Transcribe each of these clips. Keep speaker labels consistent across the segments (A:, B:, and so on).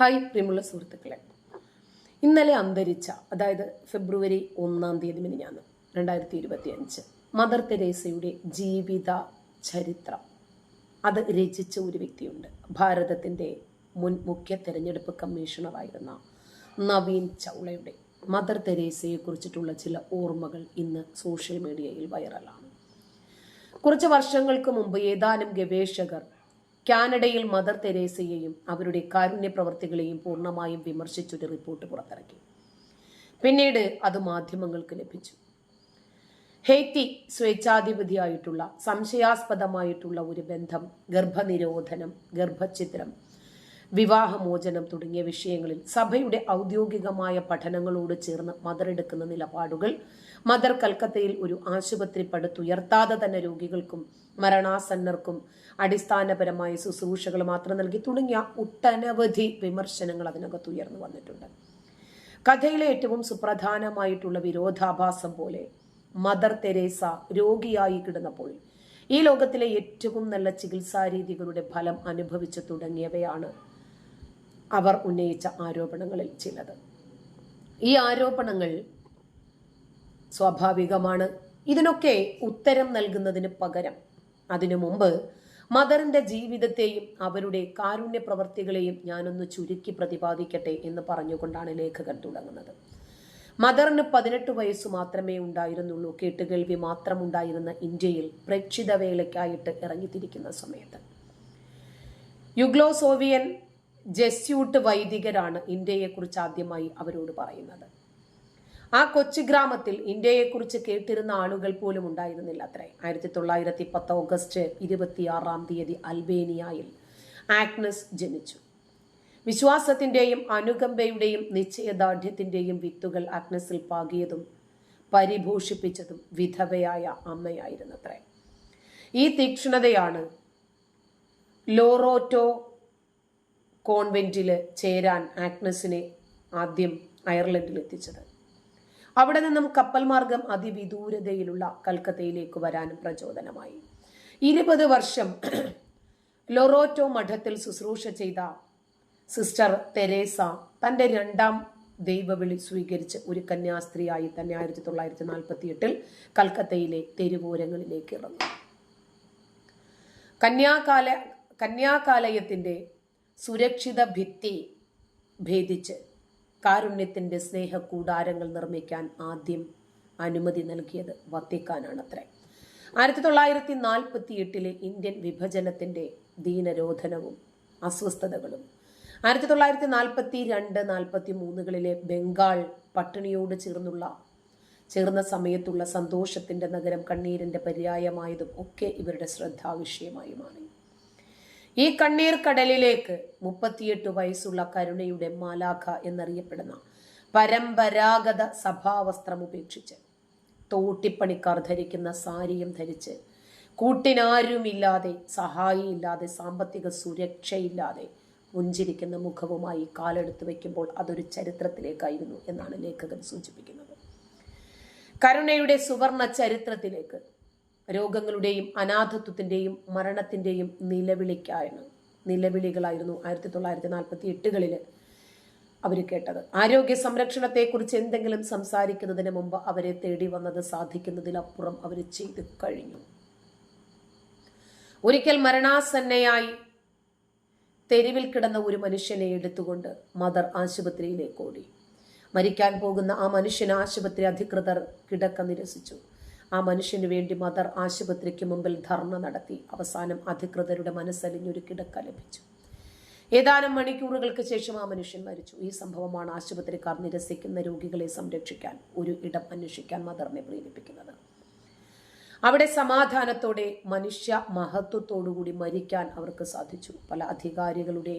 A: Hi പ്രിയമുള്ള സുഹൃത്തുക്കളെ. ഇന്നലെ അന്തരിച്ച അതായത് ഫെബ്രുവരി ഒന്നാം തീയതി മിനിഞ്ഞാന്ന് രണ്ടായിരത്തി ഇരുപത്തി അഞ്ച് മദർ തെരേസയുടെ ജീവിത ചരിത്രം. അത് രചിച്ച ഒരു വ്യക്തിയുണ്ട്. ഭാരതത്തിന്റെ മുൻ മുഖ്യ തെരഞ്ഞെടുപ്പ് കമ്മീഷണറായിരുന്ന നവീൻ ചൗളയുടെ. മദർ തെരേസയെ കുറിച്ചിട്ടുള്ള ചില ഓർമ്മകൾ ഇന്ന് സോഷ്യൽ മീഡിയയിൽ വൈറലാണ്. കുറച്ച് വർഷങ്ങൾക്ക് മുമ്പ് ഏതാനും ഗവേഷകർ കാനഡയിൽ മദർ തെരേസയെയും അവരുടെ കാരുണ്യ പ്രവർത്തികളെയും പൂർണമായും വിമർശിച്ചൊരു റിപ്പോർട്ട് പുറത്തിറക്കി. പിന്നീട് അത് മാധ്യമങ്ങൾക്ക് ലഭിച്ചു. ഹേറ്റി സ്വേച്ഛാധിപതിയായിട്ടുള്ള സംശയാസ്പദമായിട്ടുള്ള ഒരു ബന്ധം ഗർഭനിരോധനം ഗർഭചിത്രം വിവാഹമോചനം തുടങ്ങിയ വിഷയങ്ങളിൽ സഭയുടെ ഔദ്യോഗികമായ പഠനങ്ങളോട് ചേർന്ന് മദർ എടുക്കുന്ന നിലപാടുകൾ മദർ കൽക്കത്തയിൽ ഒരു ആശുപത്രി പടുത്തുയർത്താതെ തന്നെ രോഗികൾക്കും മരണാസന്നർക്കും അടിസ്ഥാനപരമായ ശുശ്രൂഷകൾ മാത്രം നൽകി തുടങ്ങിയ ഒട്ടനവധി വിമർശനങ്ങൾ അതിനകത്ത് ഉയർന്നു വന്നിട്ടുണ്ട്. കഥയിലെ ഏറ്റവും സുപ്രധാനമായിട്ടുള്ള വിരോധാഭാസം പോലെ മദർ തെരേസ രോഗിയായി കിടന്നപ്പോൾ ഈ ലോകത്തിലെ ഏറ്റവും നല്ല ചികിത്സാ രീതികളുടെ ഫലം അനുഭവിച്ചു തുടങ്ങിയവയാണ് അവർ ഉന്നയിച്ച ആരോപണങ്ങളിൽ ചിലത്. ഈ ആരോപണങ്ങൾ സ്വാഭാവികമാണ്. ഇതിനൊക്കെ ഉത്തരം നൽകുന്നതിന് പകരം അതിനു മുമ്പ് മദറിന്റെ ജീവിതത്തെയും അവരുടെ കാരുണ്യ പ്രവർത്തികളെയും ഞാനൊന്ന് ചുരുക്കി പ്രതിപാദിക്കട്ടെ എന്ന് പറഞ്ഞുകൊണ്ടാണ് ലേഖകൻ തുടങ്ങുന്നത്. മദറിന് പതിനെട്ട് വയസ്സ് മാത്രമേ ഉണ്ടായിരുന്നുള്ളൂ. കേട്ടുകേൾവി മാത്രം ഉണ്ടായിരുന്ന ഇന്ത്യയിൽ പ്രേക്ഷിത വേലയ്ക്കായിട്ട് ഇറങ്ങിത്തിരിക്കുന്ന സമയത്ത്. യുഗ്ലോസോവിയൻ ജെസ്യൂട്ട് വൈദികരാണ് ഇന്ത്യയെക്കുറിച്ച് ആദ്യമായി അവരോട് പറയുന്നത്. ആ കൊച്ചു ഗ്രാമത്തിൽ ഇന്ത്യയെക്കുറിച്ച് കേട്ടിരുന്ന ആളുകൾ പോലും ഉണ്ടായിരുന്നില്ല അത്രേ. ആയിരത്തി തൊള്ളായിരത്തി പത്ത് ഓഗസ്റ്റ് ഇരുപത്തിയാറാം തീയതി അൽബേനിയയിൽ ആഗ്നസ് ജനിച്ചു. വിശ്വാസത്തിന്റെയും അനുകമ്പയുടെയും നിശ്ചയദാർഢ്യത്തിന്റെയും വിത്തുകൾ ആക്നസിൽ പാകിയതും പരിഭൂഷിപ്പിച്ചതും വിധവയായ അമ്മയായിരുന്നത്രേ ഈ തീക്ഷ്ണതയാണ് ലോറോറ്റോ കോൺവെന്റിൽ ചേരാൻ ആഗ്നസിനെ ആദ്യം അയർലൻഡിൽ എത്തിച്ചത് അവിടെ നിന്നും കപ്പൽ മാർഗം അതിവിദൂരതയിലുള്ള കൽക്കത്തയിലേക്ക് വരാനും പ്രചോദനമായി. ഇരുപത് വർഷം ലൊറോറ്റോ മഠത്തിൽ ശുശ്രൂഷ ചെയ്ത സിസ്റ്റർ തെരേസ തന്റെ രണ്ടാം ദൈവവിളി സ്വീകരിച്ച് ഒരു കന്യാസ്ത്രീയായി തന്നെ ആയിരത്തി തൊള്ളായിരത്തി നാൽപ്പത്തി എട്ടിൽ കൽക്കത്തയിലെ തെരുവോരങ്ങളിലേക്ക് ഇറങ്ങി. കന്യാകാല കന്യാകാലയത്തിന്റെ സുരക്ഷിത ഭിത്തി ഭേദിച്ച് കാരുണ്യത്തിന്റെ സ്നേഹ കൂടാരങ്ങൾ നിർമ്മിക്കാൻ ആദ്യം അനുമതി നൽകിയത് വത്തിക്കാനാണത്രേ. ആയിരത്തി തൊള്ളായിരത്തി നാൽപ്പത്തി എട്ടിലെ ഇന്ത്യൻ വിഭജനത്തിന്റെ ദീനരോധനവും അസ്വസ്ഥതകളും ആയിരത്തി തൊള്ളായിരത്തി നാൽപ്പത്തി രണ്ട് നാൽപ്പത്തി മൂന്നുകളിലെ ബംഗാൾ പട്ടിണിയോട് ചേർന്നുള്ള ചേർന്ന സമയത്തുള്ള സന്തോഷത്തിന്റെ നഗരം കണ്ണീരിന്റെ പര്യായമായതും ഒക്കെ ഇവരുടെ ശ്രദ്ധാവിഷയമായി മാറി ഈ കണ്ണീർ കടലിലേക്ക് മുപ്പത്തിയെട്ട് വയസ്സുള്ള കരുണയുടെ മാലാഖ എന്നറിയപ്പെടുന്ന പരമ്പരാഗത സഭാവസ്ത്രം ഉപേക്ഷിച്ച് തോട്ടിപ്പണിക്കാർ ധരിക്കുന്ന സാരിയും ധരിച്ച് കൂട്ടിനാരുമില്ലാതെ സഹായിയില്ലാതെ സാമ്പത്തിക സുരക്ഷയില്ലാതെ പുഞ്ചിരിക്കുന്ന മുഖവുമായി കാലെടുത്ത് വയ്ക്കുമ്പോൾ അതൊരു ചരിത്രത്തിലേക്കായിരുന്നു എന്നാണ് ലേഖകൻ സൂചിപ്പിക്കുന്നത്. കരുണയുടെ സുവർണ ചരിത്രത്തിലേക്ക് രോഗങ്ങളുടെയും അനാഥത്വത്തിന്റെയും മരണത്തിന്റെയും നിലവിളിക്കായിരുന്നു. നിലവിളികളായിരുന്നു ആയിരത്തി തൊള്ളായിരത്തി നാൽപ്പത്തി എട്ടുകളിൽ അവർ കേട്ടത്. ആരോഗ്യ സംരക്ഷണത്തെക്കുറിച്ച് എന്തെങ്കിലും സംസാരിക്കുന്നതിന് മുമ്പ് അവരെ തേടി വന്നത് സാധിക്കുന്നതിലപ്പുറം അവർ ചെയ്തു കഴിഞ്ഞു. ഒരിക്കൽ മരണാസന്നയായി തെരുവിൽ കിടന്ന ഒരു മനുഷ്യനെ എടുത്തുകൊണ്ട് മദർ ആശുപത്രിയിലേക്ക് ഓടി. മരിക്കാൻ പോകുന്ന ആ മനുഷ്യൻ ആശുപത്രി അധികൃതർ കിടക്ക നിരസിച്ചു. ആ മനുഷ്യന് വേണ്ടി മദർ ആശുപത്രിക്ക് മുമ്പിൽ ധർണ നടത്തി. അവസാനം അധികൃതരുടെ മനസ്സലിഞ്ഞൊരു കിടക്ക ലഭിച്ചു. ഏതാനും മണിക്കൂറുകൾക്ക് ശേഷം ആ മനുഷ്യൻ മരിച്ചു. ഈ സംഭവമാണ് ആശുപത്രിക്കാർ നിരസിക്കുന്ന രോഗികളെ സംരക്ഷിക്കാൻ ഒരു ഇടം അന്വേഷിക്കാൻ മദറിനെ പ്രേരിപ്പിക്കുന്നത്. അവിടെ സമാധാനത്തോടെ മനുഷ്യ മഹത്വത്തോടുകൂടി മരിക്കാൻ അവർക്ക് സാധിച്ചു. പല അധികാരികളുടെ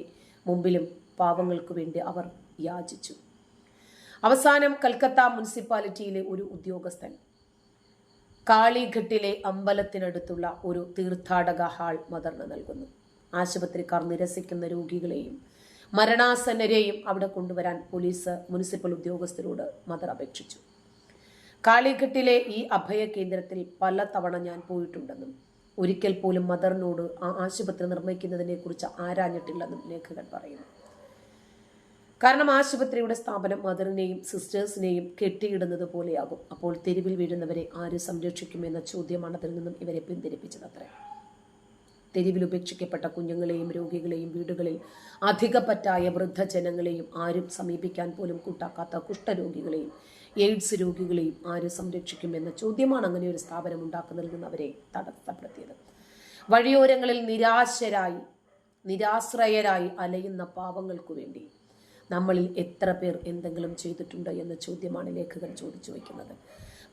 A: മുമ്പിലും പാവങ്ങൾക്ക് വേണ്ടി അവർ യാചിച്ചു. അവസാനം കൽക്കത്ത മുനിസിപ്പാലിറ്റിയിലെ ഒരു ഉദ്യോഗസ്ഥൻ കാളിഘട്ടിലെ അമ്പലത്തിനടുത്തുള്ള ഒരു തീർത്ഥാടക ഹാൾ മദറിന് നൽകുന്നു. ആശുപത്രിക്കാർ നിരസിക്കുന്ന രോഗികളെയും മരണാസന്നരെയും അവിടെ കൊണ്ടുവരാൻ പോലീസ് മുനിസിപ്പൽ ഉദ്യോഗസ്ഥരോട് മദർ അപേക്ഷിച്ചു. കാളിഘട്ടിലെ ഈ അഭയ കേന്ദ്രത്തിൽ പല തവണ ഞാൻ പോയിട്ടുണ്ടെന്നും ഒരിക്കൽ പോലും മദറിനോട് ആ ആശുപത്രി നിർമ്മിക്കുന്നതിനെ കുറിച്ച് ആരാഞ്ഞിട്ടില്ലെന്നും ലേഖകൻ പറയുന്നു. കാരണം ആശുപത്രിയുടെ സ്ഥാപനം മദറിനെയും സിസ്റ്റേഴ്സിനെയും കെട്ടിയിടുന്നത് പോലെയാകും. അപ്പോൾ തെരുവിൽ വീഴുന്നവരെ ആര് സംരക്ഷിക്കുമെന്ന ചോദ്യമാണ് അതിൽ നിന്നും ഇവരെ പിന്തിരിപ്പിച്ചത് അത്ര തെരുവിൽ ഉപേക്ഷിക്കപ്പെട്ട കുഞ്ഞുങ്ങളെയും രോഗികളെയും വീടുകളിൽ അധികപ്പറ്റായ വൃദ്ധജനങ്ങളെയും ആരും സമീപിക്കാൻ പോലും കൂട്ടാക്കാത്ത കുഷ്ഠരോഗികളെയും എയ്ഡ്സ് രോഗികളെയും ആര് സംരക്ഷിക്കുമെന്ന ചോദ്യമാണ് അങ്ങനെ ഒരു സ്ഥാപനം ഉണ്ടാക്കുന്നതിൽ നിന്ന് അവരെ തടസ്സപ്പെടുത്തിയത്. വഴിയോരങ്ങളിൽ നിരാശരായി നിരാശ്രയരായി അലയുന്ന പാവങ്ങൾക്കു വേണ്ടി നമ്മളിൽ എത്ര പേർ എന്തെങ്കിലും ചെയ്തിട്ടുണ്ട് എന്ന ചോദ്യമാണ് ലേഖകൻ ചോദിച്ചു വയ്ക്കുന്നത്.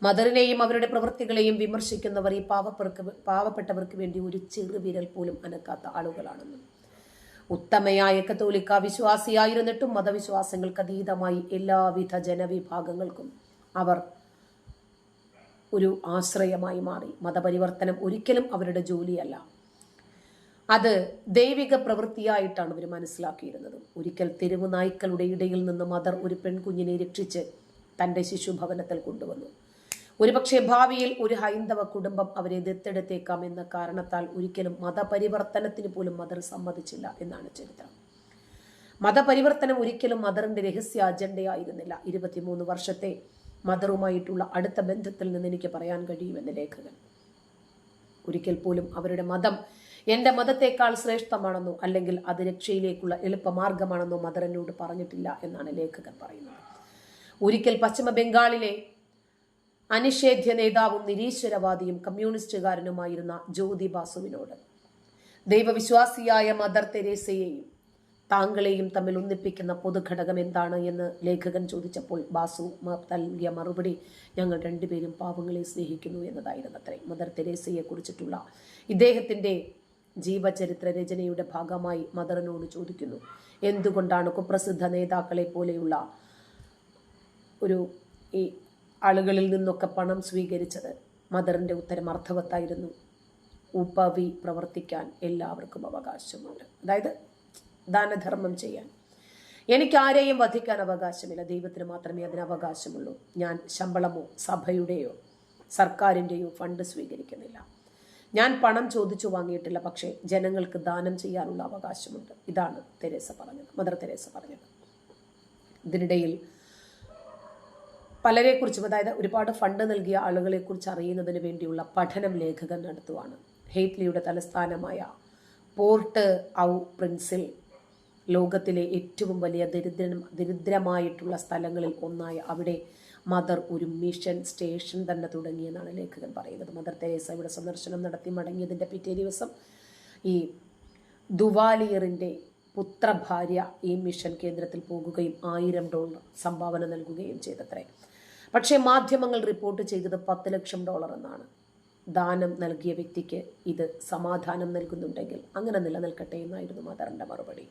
A: മദറിനെയും അവരുടെ പ്രവൃത്തികളെയും വിമർശിക്കുന്നവർ ഈ പാവപ്പർക്ക് പാവപ്പെട്ടവർക്ക് വേണ്ടി ഒരു ചെറുവിരൽ പോലും അനക്കാത്ത ആളുകളാണെന്നും. ഉത്തമയായ കത്തോലിക്ക വിശ്വാസിയായിരുന്നിട്ടും മതവിശ്വാസങ്ങൾക്ക് അതീതമായി എല്ലാവിധ ജനവിഭാഗങ്ങൾക്കും അവർ ഒരു ആശ്രയമായി മാറി. മതപരിവർത്തനം ഒരിക്കലും അവരുടെ ജോലിയല്ല. അത് ദൈവിക പ്രവൃത്തിയായിട്ടാണ് അവർ മനസ്സിലാക്കിയിരുന്നത്. ഒരിക്കൽ തെരുവ് നായ്ക്കളുടെ ഇടയിൽ നിന്ന് മദർ ഒരു പെൺകുഞ്ഞിനെ രക്ഷിച്ച് തന്റെ ശിശുഭവനത്തിൽ കൊണ്ടുവന്നു. ഒരുപക്ഷെ ഭാവിയിൽ ഒരു ഹൈന്ദവ കുടുംബം അവരെ ദത്തെടുത്തേക്കാം എന്ന കാരണത്താൽ ഒരിക്കലും മതപരിവർത്തനത്തിന് പോലും മദർ സമ്മതിച്ചില്ല എന്നാണ് ചരിത്രം. മതപരിവർത്തനം ഒരിക്കലും മദറിന്റെ രഹസ്യ അജണ്ടയായിരുന്നില്ല. ഇരുപത്തിമൂന്ന് വർഷത്തെ മദറുമായിട്ടുള്ള അടുത്ത ബന്ധത്തിൽ നിന്ന് എനിക്ക് പറയാൻ കഴിയുമെന്ന് ലേഖകൻ. ഒരിക്കൽ പോലും അവരുടെ മതം എന്റെ മതത്തെക്കാൾ ശ്രേഷ്ഠമാണെന്നോ അല്ലെങ്കിൽ അത് രക്ഷയിലേക്കുള്ള എളുപ്പമാർഗമാണെന്നോ മദർ എന്നോട് പറഞ്ഞിട്ടില്ല എന്നാണ് ലേഖകൻ പറയുന്നത്. ഒരിക്കൽ പശ്ചിമ ബംഗാളിലെ അനിഷേധ്യ നേതാവും നിരീശ്വരവാദിയും കമ്മ്യൂണിസ്റ്റുകാരനുമായിരുന്ന ജ്യോതി ബാസുവിനോട് ദൈവവിശ്വാസിയായ മദർ തെരേസയെയും താങ്കളെയും തമ്മിൽ ഒന്നിപ്പിക്കുന്ന പൊതുഘടകം എന്താണ് എന്ന് ലേഖകൻ ചോദിച്ചപ്പോൾ ബാസു നൽകിയ മറുപടി ഞങ്ങൾ രണ്ടുപേരും പാവങ്ങളെ സ്നേഹിക്കുന്നു എന്നതായിരുന്നു അത്രേ. മദർ തെരേസയെ കുറിച്ചിട്ടുള്ള ഇദ്ദേഹത്തിന്റെ ജീവചരിത്ര രചനയുടെ ഭാഗമായി മദറിനോട് ചോദിക്കുന്നു. എന്തുകൊണ്ടാണ് കുപ്രസിദ്ധ നേതാക്കളെ പോലെയുള്ള ഒരു ഈ ആളുകളിൽ നിന്നൊക്കെ പണം സ്വീകരിച്ചത്? മദറിന്റെ ഉത്തരം അർത്ഥവത്തായിരുന്നു. ഉപവി പ്രവർത്തിക്കാൻ എല്ലാവർക്കും അവകാശമുണ്ട്. അതായത് ദാനധർമ്മം ചെയ്യാൻ. എനിക്ക് ആരെയും വധിക്കാൻ അവകാശമില്ല. ദൈവത്തിന് മാത്രമേ അതിന് അവകാശമുള്ളൂ. ഞാൻ ശമ്പളമോ സഭയുടെയോ സർക്കാരിന്റെയോ ഫണ്ട് സ്വീകരിക്കുന്നില്ല. ഞാൻ പണം ചോദിച്ചു വാങ്ങിയിട്ടില്ല പക്ഷേ ജനങ്ങൾക്ക് ദാനം ചെയ്യാനുള്ള അവകാശമുണ്ട്. ഇതാണ് തെരേസ പറഞ്ഞത് മദർ തെരേസ പറഞ്ഞത്. ഇതിനിടയിൽ പലരെക്കുറിച്ചും അതായത് ഒരുപാട് ഫണ്ട് നൽകിയ ആളുകളെക്കുറിച്ച് അറിയുന്നതിന് വേണ്ടിയുള്ള പഠനം ലേഖകൻ നടത്തുവാണ്. ഹെയ്റ്റ്ലിയുടെ തലസ്ഥാനമായ പോർട്ട് ഔ പ്രിൻസിൽ ലോകത്തിലെ ഏറ്റവും വലിയ ദരിദ്രം ദരിദ്രമായിട്ടുള്ള സ്ഥലങ്ങളിൽ ഒന്നായ അവിടെ മദർ ഒരു മിഷൻ സ്റ്റേഷൻ തന്നെ തുടങ്ങിയെന്നാണ് ലേഖകൻ പറയുന്നത്. മദർ തെരേസ ഇവിടെ സന്ദർശനം നടത്തി മടങ്ങിയതിന്റെ പിറ്റേ ദിവസം ഈ ദുവാലിയറിന്റെ പുത്രഭാര്യ ഈ മിഷൻ കേന്ദ്രത്തിൽ പോകുകയും ആയിരം ഡോളർ സംഭാവന നൽകുകയും ചെയ്തത്രേ. പക്ഷേ മാധ്യമങ്ങൾ റിപ്പോർട്ട് ചെയ്തത് പത്ത് ലക്ഷം ഡോളർ എന്നാണ്. ദാനം നൽകിയ വ്യക്തിക്ക് ഇത് സമാധാനം നൽകുന്നുണ്ടെങ്കിൽ അങ്ങനെ നിലനിൽക്കട്ടെ എന്നായിരുന്നു മദറിന്റെ മറുപടി.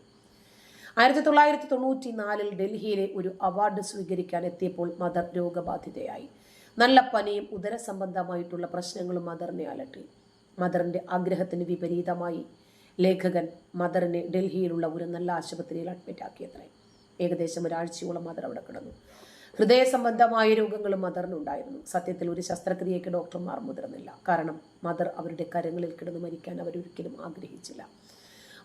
A: ആയിരത്തി തൊള്ളായിരത്തി തൊണ്ണൂറ്റി നാലിൽ ഡൽഹിയിലെ ഒരു അവാർഡ് സ്വീകരിക്കാൻ എത്തിയപ്പോൾ മദർ രോഗബാധിതയായി. നല്ല പനിയും ഉദര സംബന്ധമായിട്ടുള്ള പ്രശ്നങ്ങളും മദറിനെ അലട്ടി. മദറിന്റെ ആഗ്രഹത്തിന് വിപരീതമായി ലേഖകൻ മദറിനെ ഡൽഹിയിലുള്ള ഒരു നല്ല ആശുപത്രിയിൽ അഡ്മിറ്റ് ആക്കിയത്രേ. ഏകദേശം ഒരാഴ്ചയോളം മദർ അവിടെ കിടന്നു. ഹൃദയ സംബന്ധമായ രോഗങ്ങളും മദറിനുണ്ടായിരുന്നു സത്യത്തിൽ ഒരു ശസ്ത്രക്രിയയ്ക്ക് ഡോക്ടർമാർ മുതിർന്നില്ല. കാരണം മദർ അവരുടെ കരങ്ങളിൽ കിടന്ന് മരിക്കാൻ അവരൊരിക്കലും ആഗ്രഹിച്ചില്ല.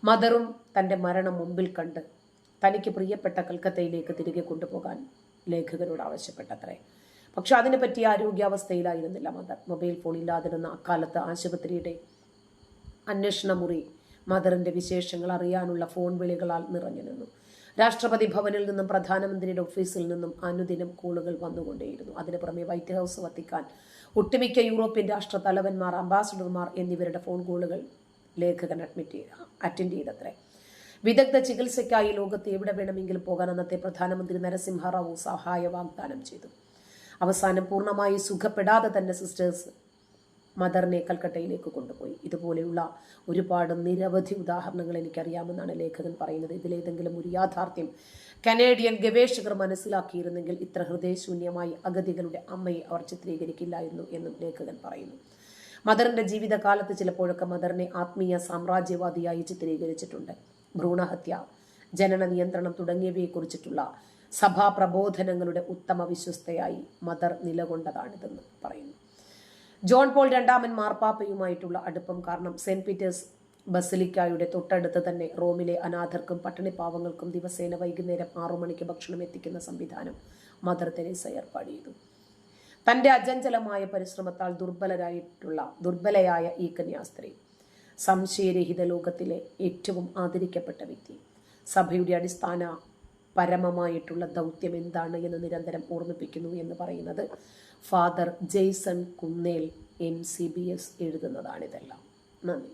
A: മദറും തന്റെ മരണം മുമ്പിൽ കണ്ട് തനിക്ക് പ്രിയപ്പെട്ട കൽക്കത്തയിലേക്ക് തിരികെ കൊണ്ടുപോകാൻ ലേഖകരോട് ആവശ്യപ്പെട്ടത്രേ. പക്ഷെ അതിനെ പറ്റിയ ആരോഗ്യാവസ്ഥയിലായിരുന്നില്ല മദർ. മൊബൈൽ ഫോൺ ഇല്ലാതിരുന്ന അക്കാലത്ത് ആശുപത്രിയുടെ അന്വേഷണ മുറി മദറിന്റെ വിശേഷങ്ങൾ അറിയാനുള്ള ഫോൺ വിളികളാൽ നിറഞ്ഞു നിന്നു. രാഷ്ട്രപതി ഭവനിൽ നിന്നും പ്രധാനമന്ത്രിയുടെ ഓഫീസിൽ നിന്നും അനുദിനം കോളുകൾ വന്നുകൊണ്ടേയിരുന്നു. അതിനു പുറമെ വൈറ്റ് ഹൗസ് വത്തിക്കാൻ ഒട്ടുമിക്ക യൂറോപ്യൻ രാഷ്ട്ര തലവന്മാർ അംബാസഡർമാർ എന്നിവരുടെ ഫോൺ കോളുകൾ ലേഖകൻ അഡ്മിറ്റ് അറ്റൻഡ് ചെയ്തത്രേ. വിദഗ്ധ ചികിത്സയ്ക്കായി ലോകത്ത് എവിടെ വേണമെങ്കിലും പോകാൻ അന്നത്തെ പ്രധാനമന്ത്രി നരസിംഹറാവു സഹായ വാഗ്ദാനം ചെയ്തു. അവസാനം പൂർണമായി സുഖപ്പെടാതെ തന്നെ സിസ്റ്റേഴ്സ് മദറിനെ കൽക്കട്ടയിലേക്ക് കൊണ്ടുപോയി. ഇതുപോലെയുള്ള ഒരുപാട് നിരവധി ഉദാഹരണങ്ങൾ എനിക്കറിയാമെന്നാണ് ലേഖകൻ പറയുന്നത്. ഇതിലേതെങ്കിലും ഒരു യാഥാർത്ഥ്യം കനേഡിയൻ ഗവേഷകർ മനസ്സിലാക്കിയിരുന്നെങ്കിൽ ഇത്ര ഹൃദയശൂന്യമായി അഗതികളുടെ അമ്മയെ അവർ ചിത്രീകരിക്കില്ലായിരുന്നു എന്നും ലേഖകൻ പറയുന്നു. മദറിന്റെ ജീവിതകാലത്ത് ചിലപ്പോഴൊക്കെ മദറിനെ ആത്മീയ സാമ്രാജ്യവാദിയായി ചിത്രീകരിച്ചിട്ടുണ്ട്. ഭ്രൂണഹത്യ ജനന നിയന്ത്രണം തുടങ്ങിയവയെക്കുറിച്ചിട്ടുള്ള സഭാ പ്രബോധനങ്ങളുടെ ഉത്തമ വിശ്വസ്തയായി മദർ നിലകൊണ്ടതാണിതെന്ന് പറയുന്നു. ജോൺ പോൾ രണ്ടാമൻ മാർപ്പാപ്പയുമായിട്ടുള്ള അടുപ്പം കാരണം സെന്റ് പീറ്റേഴ്സ് ബസലിക്കായുടെ തൊട്ടടുത്ത് തന്നെ റോമിലെ അനാഥർക്കും പട്ടിണിപ്പാവങ്ങൾക്കും ദിവസേന വൈകുന്നേരം ആറു മണിക്ക് ഭക്ഷണം എത്തിക്കുന്ന സംവിധാനം മദർ തെരേസ ഏർപ്പാട് ചെയ്തു. തന്റെ അജഞ്ചലമായ പരിശ്രമത്താൽ ദുർബലരായിട്ടുള്ള ദുർബലയായ ഈ കന്യാസ്ത്രീ സംശയരഹിത ലോകത്തിലെ ഏറ്റവും ആദരിക്കപ്പെട്ട വ്യക്തി. സഭയുടെ അടിസ്ഥാന പരമമായിട്ടുള്ള ദൗത്യം എന്താണ് എന്ന് നിരന്തരം ഓർമ്മിപ്പിക്കുന്നു എന്ന് പറയുന്നത് father Jason Kunnel M C B S എഴുതുന്നതാണിതെല്ലാം. നന്ദി.